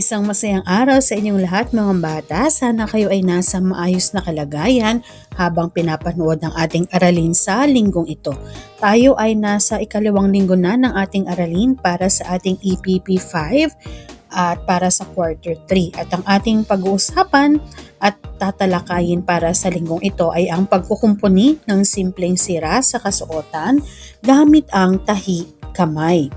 Isang masayang araw sa inyong lahat mga bata. Sana kayo ay nasa maayos na kalagayan habang pinapanood ng ating aralin sa linggong ito. Tayo ay nasa ikalawang linggo na ng ating aralin para sa ating EPP 5 at para sa quarter 3. At ang ating pag-uusapan at tatalakayin para sa linggong ito ay ang pagkukumpuni ng simpleng sira sa kasuotan gamit ang tahi kamay.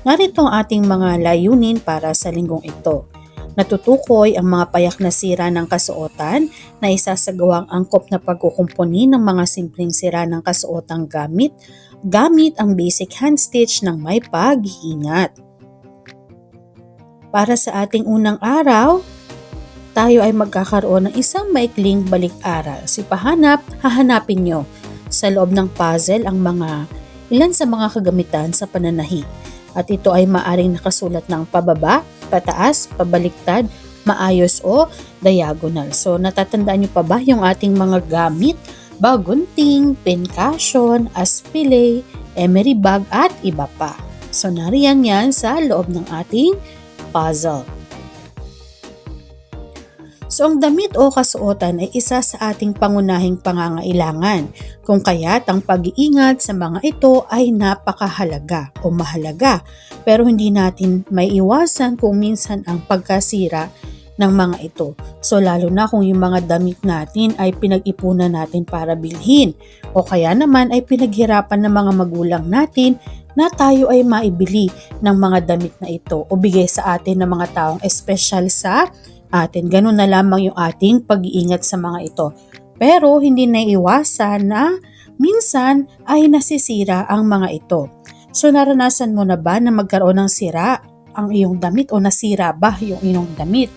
Narito ang ating mga layunin para sa linggong ito. Natutukoy ang mga payak na sira ng kasuotan na isasagawang angkop na pagkukumpuni ng mga simpleng sira ng kasuotang gamit gamit ang basic hand stitch ng may pag-iingat. Para sa ating unang araw, tayo ay magkakaroon ng isang maikling balik-aral. Si pahanap, hahanapin nyo sa loob ng puzzle ang mga ilan sa mga kagamitan sa pananahi at ito ay maaring nakasulat ng pababa, pataas, pabaliktad, maayos o diagonal. So natatandaan niyo pa ba yung ating mga gamit? Bagunting, pincushion, aspile, emery bag at iba pa. So nariyan yan sa loob ng ating puzzle. So ang damit o kasuotan ay isa sa ating pangunahing pangangailangan, kung kaya't ang pag-iingat sa mga ito ay napakahalaga o mahalaga. Pero hindi natin may iwasan kung minsan ang pagkasira ng mga ito. So lalo na kung yung mga damit natin ay pinag-ipunan natin para bilhin o kaya naman ay pinaghirapan ng mga magulang natin na tayo ay maibili ng mga damit na ito o bigay sa atin ng mga taong espesyal sa atin. Ganun na lamang yung ating pag-iingat sa mga ito. Pero hindi na iwasan na minsan ay nasisira ang mga ito. So naranasan mo na ba na magkaroon ng sira ang iyong damit o nasira ba yung iyong damit?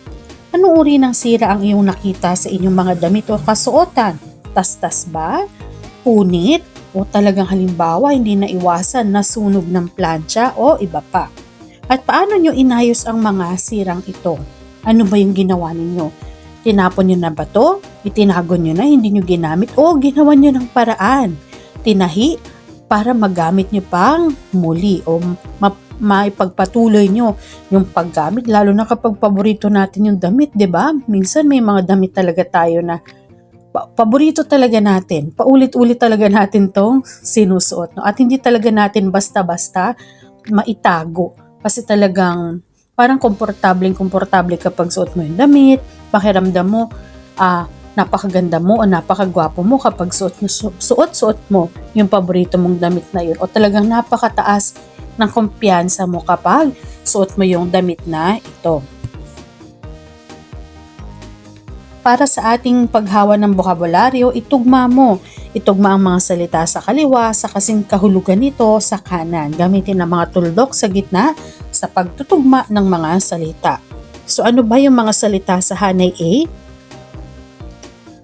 Anong uri ng sira ang iyong nakita sa inyong mga damit o kasuotan? Tastas ba? Punit? O talagang halimbawa hindi na iwasan na sunog ng plancha o iba pa? At paano nyo inayos ang mga sirang ito? Ano ba yung ginawa ninyo? Tinapon nyo na ba to? Itinago nyo na, hindi nyo ginamit? O ginawa nyo ng paraan? Tinahi para magamit nyo pang muli o ma- maipagpatuloy nyo yung paggamit lalo na kapag paborito natin yung damit, 'di ba? Minsan may mga damit talaga tayo na pa- paborito talaga natin. Paulit-ulit talaga natin 'tong sinusuot, no? At hindi talaga natin basta-basta maitago kasi talagang parang komportableng komportable kapag suot mo yung damit, pakiramdam mo, ah, napakaganda mo o napakagwapo mo kapag suot, suot, suot mo yung paborito mong damit na yun o talagang napakataas ng kumpiyansa mo kapag suot mo yung damit na ito. Para sa ating paghawa ng bokabularyo, itugma mo. Itugma ang mga salita sa kaliwa sa kasing kahulugan nito sa kanan. Gamitin ang mga tuldok sa gitna sa pagtutugma ng mga salita. So ano ba yung mga salita sa hanay A?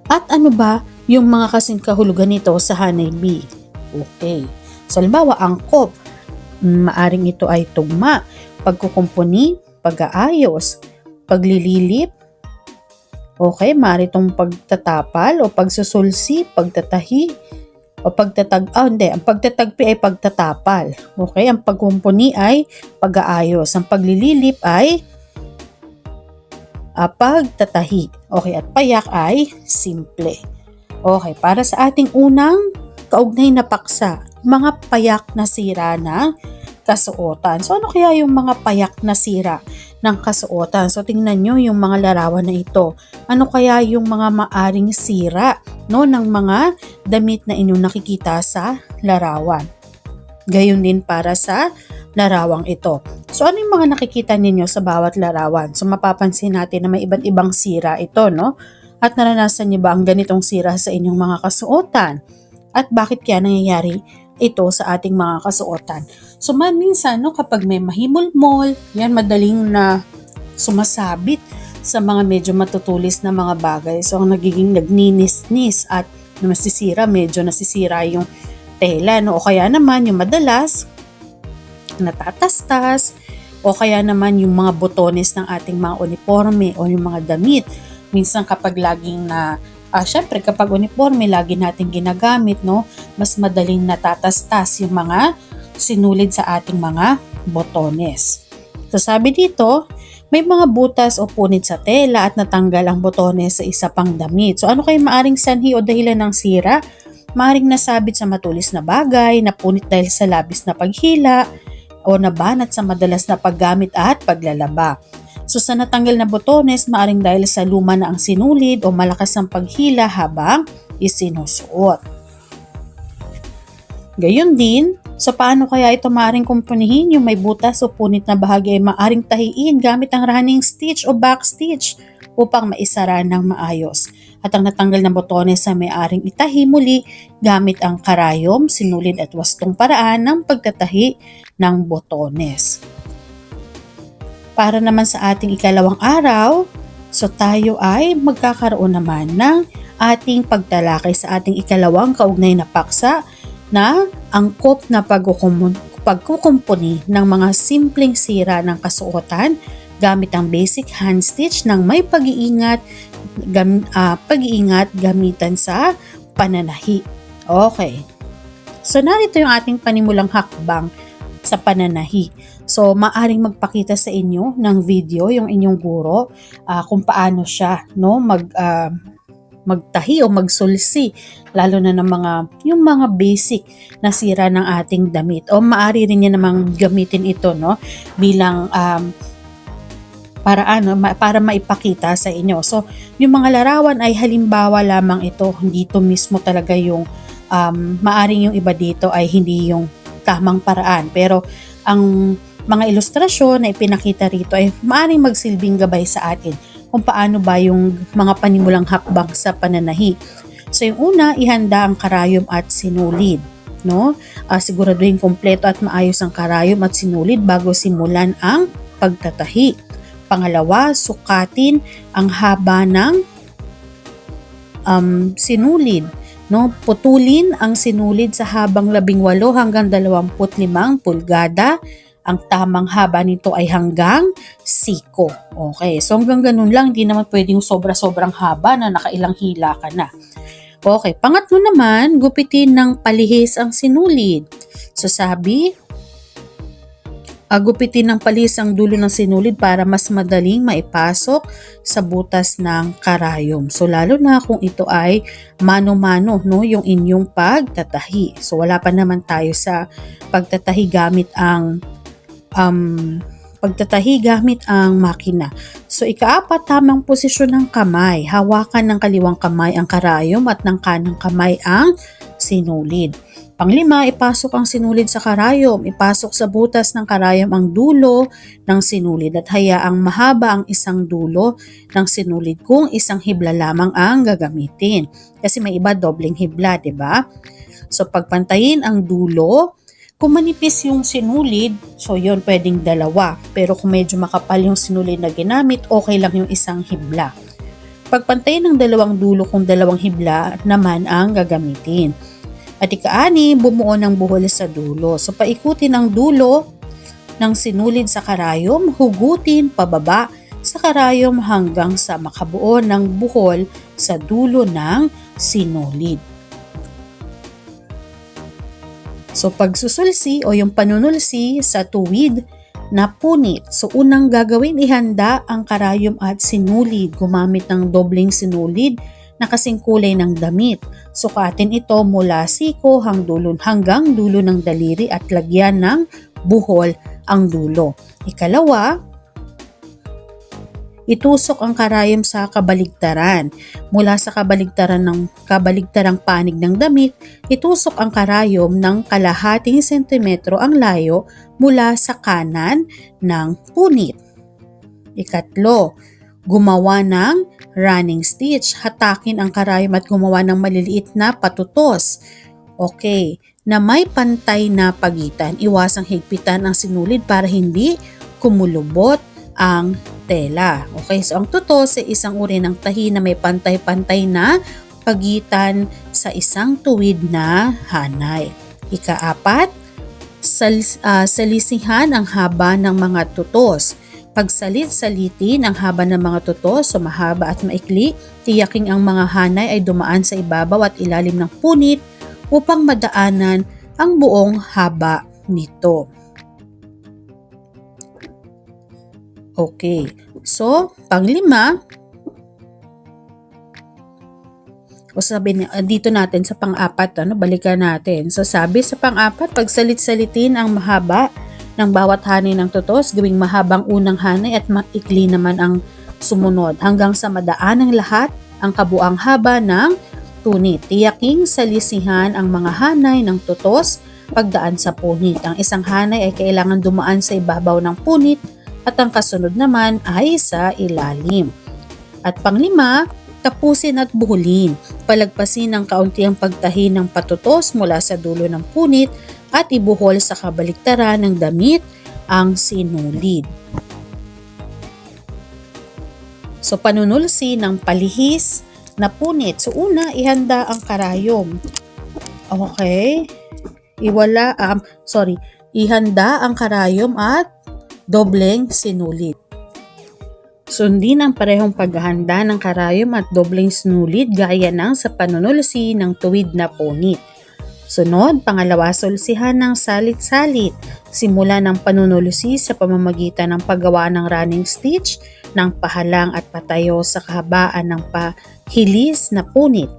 At ano ba yung mga kasing kahulugan nito sa hanay B? Okay. So halimbawa, angkop. Maaring ito ay tugma, pagkukumpuni, pag-aayos, paglililip, Okay, maaari itong pagtatapal o pagsusulsi, pagtatahi, o pagtatag, oh hindi, ang pagtatagpi ay pagtatapal. Okay, ang pagkumpuni ay pag-aayos. Ang paglililip ay uh, pagtatahi. Okay, at payak ay simple. Okay, para sa ating unang kaugnay na paksa, mga payak na sira ng kasuotan. So ano kaya yung mga payak na sira ng kasuotan. So tingnan nyo yung mga larawan na ito. Ano kaya yung mga maaring sira no, ng mga damit na inyong nakikita sa larawan. Gayon din para sa larawang ito. So ano yung mga nakikita ninyo sa bawat larawan? So mapapansin natin na may iba't ibang sira ito, no? At naranasan niyo ba ang ganitong sira sa inyong mga kasuotan? At bakit kaya nangyayari ito sa ating mga kasuotan. So man minsan no, kapag may mahimol-mol, yan madaling na sumasabit sa mga medyo matutulis na mga bagay. So ang nagiging nagninis-nis at nasisira, medyo nasisira yung tela. No? O kaya naman yung madalas natatastas o kaya naman yung mga botones ng ating mga uniforme o yung mga damit. Minsan kapag laging na uh, syempre kapag uniforme lagi natin ginagamit, no, mas madaling natatastas yung mga sinulid sa ating mga botones. So sabi dito, May mga butas o punit sa tela at natanggal ang botones sa isa pang damit. So ano kayo maaring sanhi o dahilan ng sira? Maaring nasabit sa matulis na bagay, napunit dahil sa labis na paghila, o nabanat sa madalas na paggamit at paglalaba. So sa natanggal na botones, maaring dahil sa luma na ang sinulid o malakas ang paghila habang isinusuot. Gayon din, so paano kaya ito maaring kumpunihin yung may butas o punit na bahagi ay maaring tahiin gamit ang running stitch o back stitch upang maisara ng maayos. At ang natanggal na botones ay may aring itahi muli gamit ang karayom, sinulid at wastong paraan ng pagtatahi ng botones. Para naman sa ating ikalawang araw, so tayo ay magkakaroon naman ng ating pagtalakay sa ating ikalawang kaugnay na paksa na angkop na pagkukumpuni ng mga simpleng sira ng kasuotan gamit ang basic hand stitch ng may pag-iingat gam, uh, pag-iingat gamitan sa pananahi. Okay. So narito yung ating panimulang hakbang sa pananahi. So maaring magpakita sa inyo ng video yung inyong guro uh, kung paano siya no mag uh, magtahi o magsulsi lalo na ng mga yung mga basic na sira ng ating damit o maaari rin niya namang gamitin ito no bilang um, para ano para maipakita sa inyo. So, yung mga larawan ay halimbawa lamang ito, hindi to mismo talaga yung um, maaring yung iba dito ay hindi yung tamang paraan. Pero ang mga ilustrasyon na ipinakita rito ay maaring magsilbing gabay sa atin kung paano ba yung mga panimulang hakbang sa pananahi. So yung una, ihanda ang karayom at sinulid. No? Uh, siguraduhin kompleto at maayos ang karayom at sinulid bago simulan ang pagtatahi. Pangalawa, sukatin ang haba ng um, sinulid. No? Putulin ang sinulid sa habang 18 hanggang 25 pulgada. Ang tamang haba nito ay hanggang siko. Okay, so hanggang ganun lang, hindi naman pwedeng sobra-sobrang haba na nakailang hila ka na. Okay, pangatlo naman, gupitin ng palihis ang sinulid. So sabi, Agupitin ng palis ang dulo ng sinulid para mas madaling maipasok sa butas ng karayom. So lalo na kung ito ay mano-mano no yung inyong pagtatahi. So wala pa naman tayo sa pagtatahi gamit ang um, pagtatahi gamit ang makina. So ikaapat, tamang posisyon ng kamay. Hawakan ng kaliwang kamay ang karayom at ng kanang kamay ang sinulid. Panglima, ipasok ang sinulid sa karayom. Ipasok sa butas ng karayom ang dulo ng sinulid at hayaang mahaba ang isang dulo ng sinulid kung isang hibla lamang ang gagamitin. Kasi may iba dobling hibla, 'di ba? So pagpantayin ang dulo, kung manipis yung sinulid, so yon pwedeng dalawa. Pero kung medyo makapal yung sinulid na ginamit, okay lang yung isang hibla. Pagpantayin ng dalawang dulo kung dalawang hibla naman ang gagamitin. At ikaani, bumuo ng buhol sa dulo. So paikutin ang dulo ng sinulid sa karayom, hugutin pababa sa karayom hanggang sa makabuo ng buhol sa dulo ng sinulid. So pagsusulsi o yung panunulsi sa tuwid na punit. So unang gagawin ihanda ang karayom at sinulid gumamit ng dobling sinulid na kasing kulay ng damit. Sukatin ito mula siko hanggang dulo ng daliri at lagyan ng buhol ang dulo. Ikalawa, itusok ang karayom sa kabaligtaran. Mula sa kabaligtaran ng kabaligtarang panig ng damit, itusok ang karayom ng kalahating sentimetro ang layo mula sa kanan ng punit. Ikatlo, gumawa ng running stitch. Hatakin ang karayom at gumawa ng maliliit na patutos. Okay, na may pantay na pagitan. Iwasang higpitan ang sinulid para hindi kumulubot ang tela. Okay, so ang tutos ay isang uri ng tahi na may pantay-pantay na pagitan sa isang tuwid na hanay. Ikaapat, sal, uh, salisihan ang haba ng mga tutos. Pagsalit-salitin ang haba ng mga tuto sa mahaba at maikli, tiyaking ang mga hanay ay dumaan sa ibabaw at ilalim ng punit upang madaanan ang buong haba nito. Okay. So, panglima, o sabi ah, dito natin sa pang-apat, ano, balikan natin. So, sabi sa pang-apat, pagsalit-salitin ang mahaba ng bawat hanay ng tutos, gawing mahabang unang hanay at maikli naman ang sumunod hanggang sa madaan ng lahat ang kabuang haba ng punit. Tiyaking salisihan ang mga hanay ng tutos pagdaan sa punit. Ang isang hanay ay kailangan dumaan sa ibabaw ng punit at ang kasunod naman ay sa ilalim. At panglima, tapusin at buhulin. Palagpasin ng kaunti ang pagtahi ng patutos mula sa dulo ng punit at ibuhol sa kabaliktaran ng damit ang sinulid. So panunulsi ng palihis na punit. So una, ihanda ang karayom. Okay? Iwala, um, sorry, ihanda ang karayom at dobleng sinulid. Sundin ang parehong paghahanda ng karayom at dobleng sinulid gaya ng sa panunulsi ng tuwid na punit. Sunod, pangalawa, sulsihan ng salit-salit. Simula ng panunulsi sa pamamagitan ng paggawa ng running stitch, ng pahalang at patayo sa kahabaan ng pahilis na punit.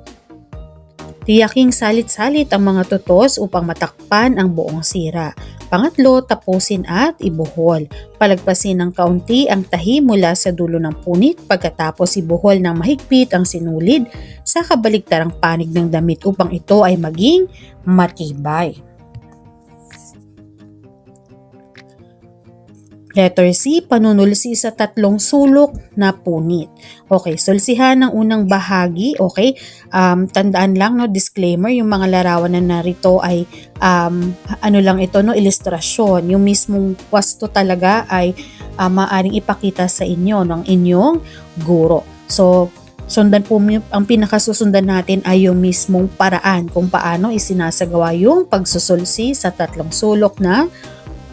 Tiyaking salit-salit ang mga tutos upang matakpan ang buong sira. Pangatlo, tapusin at ibuhol. Palagpasin ng kaunti ang tahi mula sa dulo ng punit pagkatapos ibuhol ng mahigpit ang sinulid sa kabaligtarang panig ng damit upang ito ay maging matibay. Letter C, panunulsi sa tatlong sulok na punit. Okay, sulsihan ng unang bahagi. Okay, um, tandaan lang, no, disclaimer, yung mga larawan na narito ay um, ano lang ito, no, ilustrasyon. Yung mismong wasto talaga ay uh, maaring ipakita sa inyo ng inyong guro. So, sundan po ang pinakasusundan natin ay yung mismong paraan kung paano isinasagawa yung pagsusulsi sa tatlong sulok na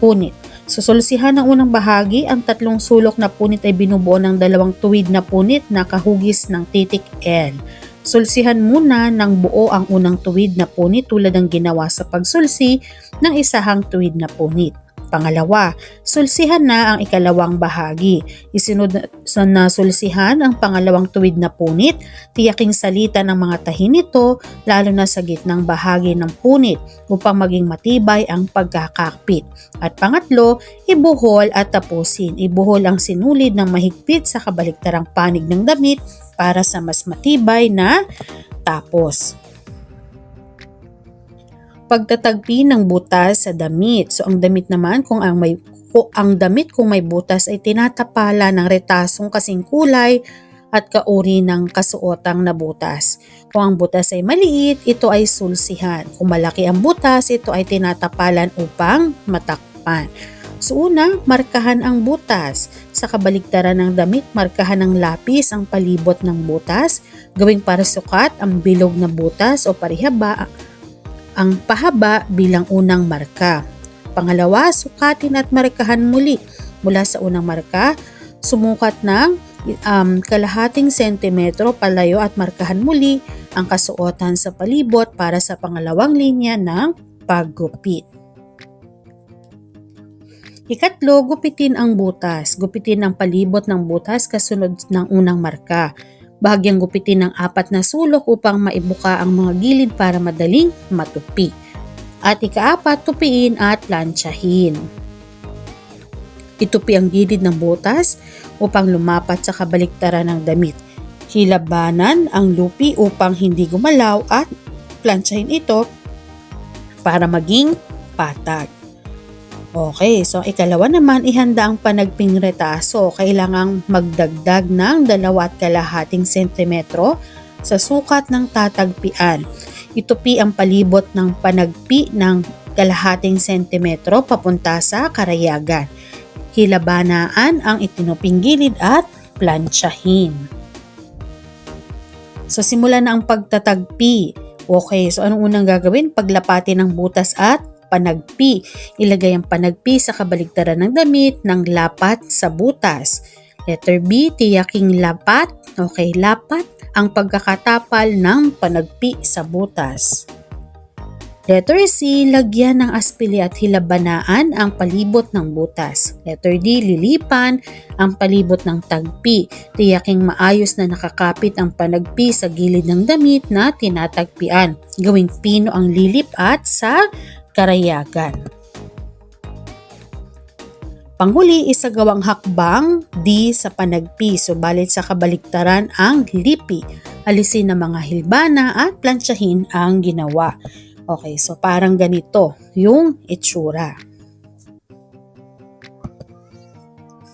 punit. Sa sulsihan ng unang bahagi, ang tatlong sulok na punit ay binubuo ng dalawang tuwid na punit na kahugis ng titik L. Sulsihan muna ng buo ang unang tuwid na punit tulad ng ginawa sa pagsulsi ng isahang tuwid na punit. Pangalawa, sulsihan na ang ikalawang bahagi. Isunod na sulsihan ang pangalawang tuwid na punit, tiyaking salita ng mga tahi nito lalo na sa gitnang bahagi ng punit upang maging matibay ang pagkakakpit. At pangatlo, ibuhol at tapusin. Ibuhol ang sinulid ng mahigpit sa kabaliktarang panig ng damit para sa mas matibay na tapos pagtatagpi ng butas sa damit. So ang damit naman kung ang may kung ang damit kung may butas ay tinatapala ng retasong kasing kulay at kauri ng kasuotang na butas. Kung ang butas ay maliit, ito ay sulsihan. Kung malaki ang butas, ito ay tinatapalan upang matakpan. So una, markahan ang butas. Sa kabaligtaran ng damit, markahan ng lapis ang palibot ng butas. Gawing para sukat ang bilog na butas o parihaba ang pahaba bilang unang marka. Pangalawa, sukatin at markahan muli. Mula sa unang marka, sumukat ng um, kalahating sentimetro palayo at markahan muli ang kasuotan sa palibot para sa pangalawang linya ng paggupit. Ikatlo, gupitin ang butas. Gupitin ang palibot ng butas kasunod ng unang marka. Bahagyang gupitin ng apat na sulok upang maibuka ang mga gilid para madaling matupi. At ikaapat, tupiin at lansyahin. Itupi ang gilid ng butas upang lumapat sa kabaliktaran ng damit. Hilabanan ang lupi upang hindi gumalaw at plansyahin ito para maging patag. Okay, so ikalawa naman, ihanda ang panagping retaso. Kailangang magdagdag ng dalawa at kalahating sentimetro sa sukat ng tatagpian. Itupi ang palibot ng panagpi ng kalahating sentimetro papunta sa karayagan. Hilabanaan ang itinuping gilid at plansyahin. So simula na ang pagtatagpi. Okay, so anong unang gagawin? Paglapatin ng butas at panagpi. Ilagay ang panagpi sa kabaligtaran ng damit ng lapat sa butas. Letter B, tiyaking lapat. Okay, lapat ang pagkakatapal ng panagpi sa butas. Letter C, lagyan ng aspili at hilabanaan ang palibot ng butas. Letter D, lilipan ang palibot ng tagpi. Tiyaking maayos na nakakapit ang panagpi sa gilid ng damit na tinatagpian. Gawing pino ang lilip at sa karayagan. Panghuli, isagawang hakbang D sa panagpi, subalit sa kabaliktaran ang lipi. Alisin ang mga hilbana at plansyahin ang ginawa. Okay, so parang ganito yung itsura.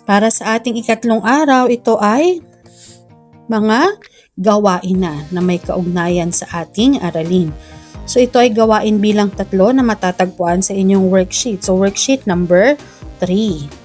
Para sa ating ikatlong araw, ito ay mga gawain na na may kaugnayan sa ating aralin. So ito ay gawain bilang tatlo na matatagpuan sa inyong worksheet. So worksheet number 3.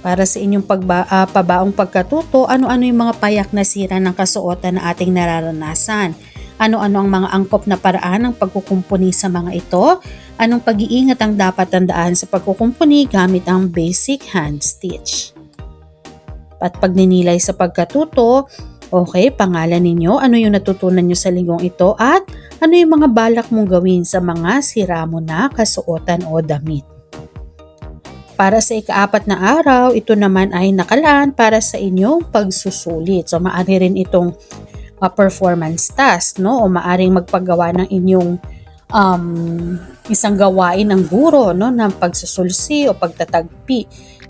Para sa inyong pagba, uh, pabaong pagkatuto, ano-ano yung mga payak na sira ng kasuotan na ating nararanasan? Ano-ano ang mga angkop na paraan ng pagkukumpuni sa mga ito? Anong pag-iingat ang dapat tandaan sa pagkukumpuni gamit ang basic hand stitch? At pagninilay sa pagkatuto, Okay, pangalan ninyo, ano yung natutunan nyo sa linggong ito at ano yung mga balak mong gawin sa mga sira mo na kasuotan o damit. Para sa ikaapat na araw, ito naman ay nakalaan para sa inyong pagsusulit. So maaari rin itong uh, performance task, no? O maaring magpagawa ng inyong um, isang gawain ng guro, no? Ng pagsusulsi o pagtatagpi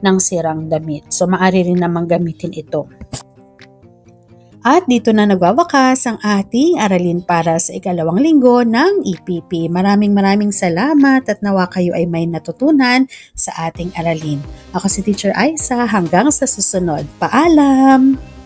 ng sirang damit. So maaari rin namang gamitin ito. At dito na nagwawakas ang ating aralin para sa ikalawang linggo ng EPP. Maraming maraming salamat at nawa kayo ay may natutunan sa ating aralin. Ako si Teacher Aisa hanggang sa susunod. Paalam!